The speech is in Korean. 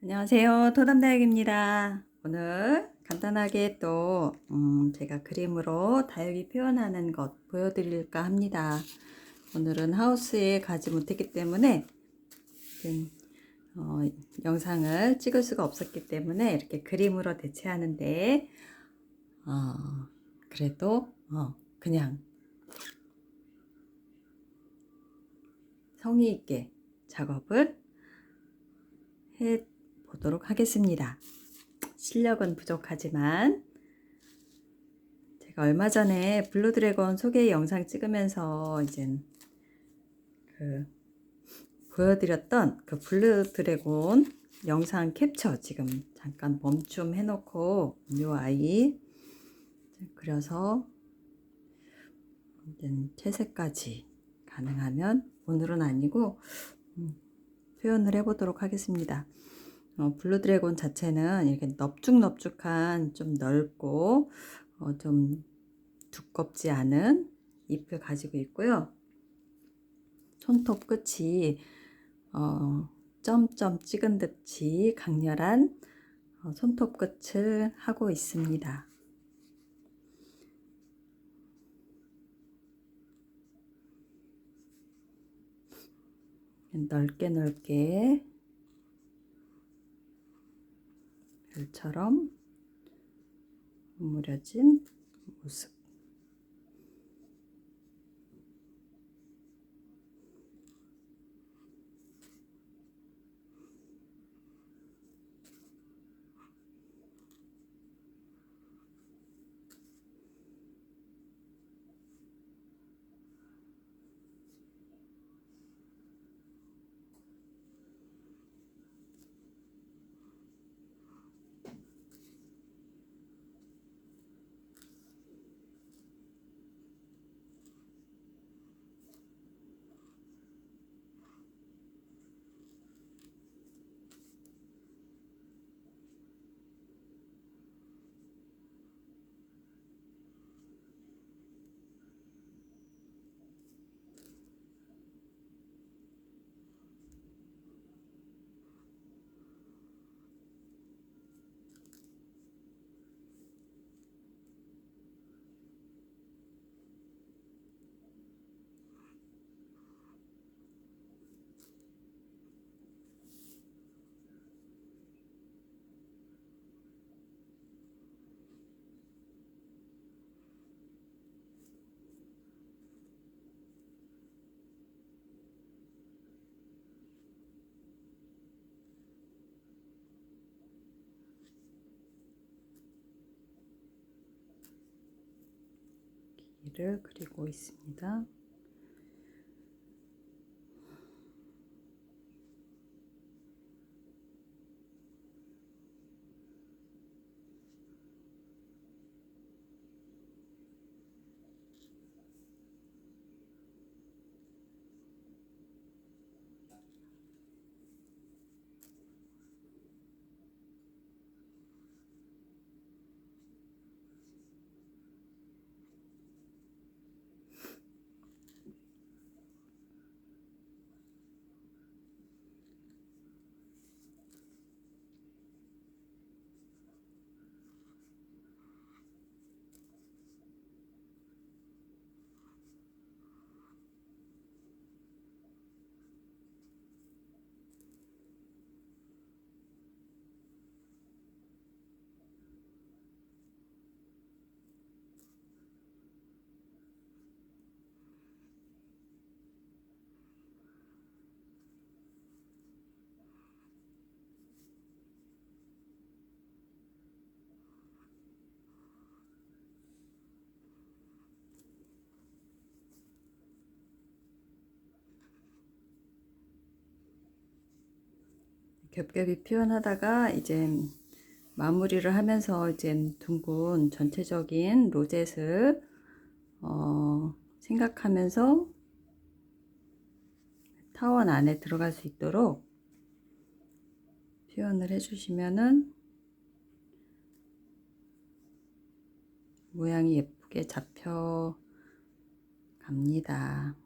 안녕하세요. 토담다육입니다. 오늘 간단하게 또 음, 제가 그림으로 다육이 표현하는 것 보여드릴까 합니다. 오늘은 하우스에 가지 못했기 때문에 음, 어, 영상을 찍을 수가 없었기 때문에 이렇게 그림으로 대체하는데 어, 그래도 어, 그냥 성의 있게 작업을 해 보도록 하겠습니다. 실력은 부족하지만 제가 얼마 전에 블루 드래곤 소개 영상 찍으면서 이제 그 보여드렸던 그 블루 드래곤 영상 캡처 지금 잠깐 멈춤 해놓고 요 아이 그려서 채색까지 가능하면 오늘은 아니고 음, 표현을 해보도록 하겠습니다. 어, 블루 드래곤 자체는 이렇게 넙죽넙죽한 좀 넓고 어, 좀 두껍지 않은 잎을 가지고 있고요. 손톱 끝이 어, 점점 찍은 듯이 강렬한 어, 손톱 끝을 하고 있습니다. 넓게 넓게 별처럼 오므려진 모습. 길을 그리고 있습니다. 겹겹이 표현하다가 이제 마무리를 하면서 이제 둥근 전체적인 로zet을 어, 생각하면서 타원 안에 들어갈 수 있도록 표현을 해주시면은 모양이 예쁘게 잡혀 갑니다.